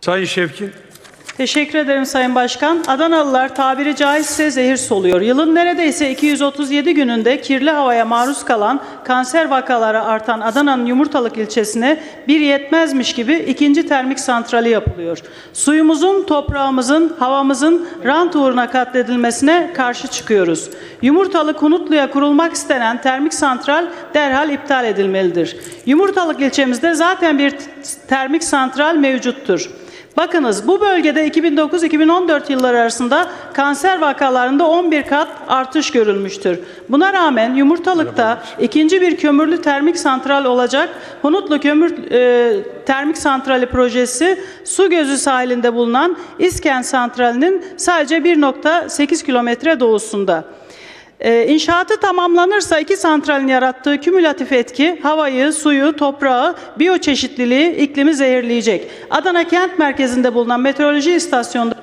Sayın Şevkin. Teşekkür ederim Sayın Başkan. Adanalılar tabiri caizse zehir soluyor. Yılın neredeyse 237 gününde kirli havaya maruz kalan kanser vakaları artan Adana'nın Yumurtalık ilçesine bir yetmezmiş gibi ikinci termik santrali yapılıyor. Suyumuzun, toprağımızın, havamızın rant uğruna katledilmesine karşı çıkıyoruz. Yumurtalık Hunutlu'ya kurulmak istenen termik santral derhal iptal edilmelidir. Yumurtalık ilçemizde zaten bir termik santral mevcuttur. Bakınız bu bölgede 2009-2014 yılları arasında kanser vakalarında 11 kat artış görülmüştür. Buna rağmen Yumurtalık'ta ikinci bir kömürlü termik santral olacak Hunutlu Kömür e, Termik Santrali projesi su gözü sahilinde bulunan İsken Santrali'nin sadece 1.8 kilometre doğusunda. Ee, İnşaatı tamamlanırsa iki santralin yarattığı kümülatif etki havayı, suyu, toprağı, biyoçeşitliliği, iklimi zehirleyecek. Adana kent merkezinde bulunan meteoroloji istasyonunda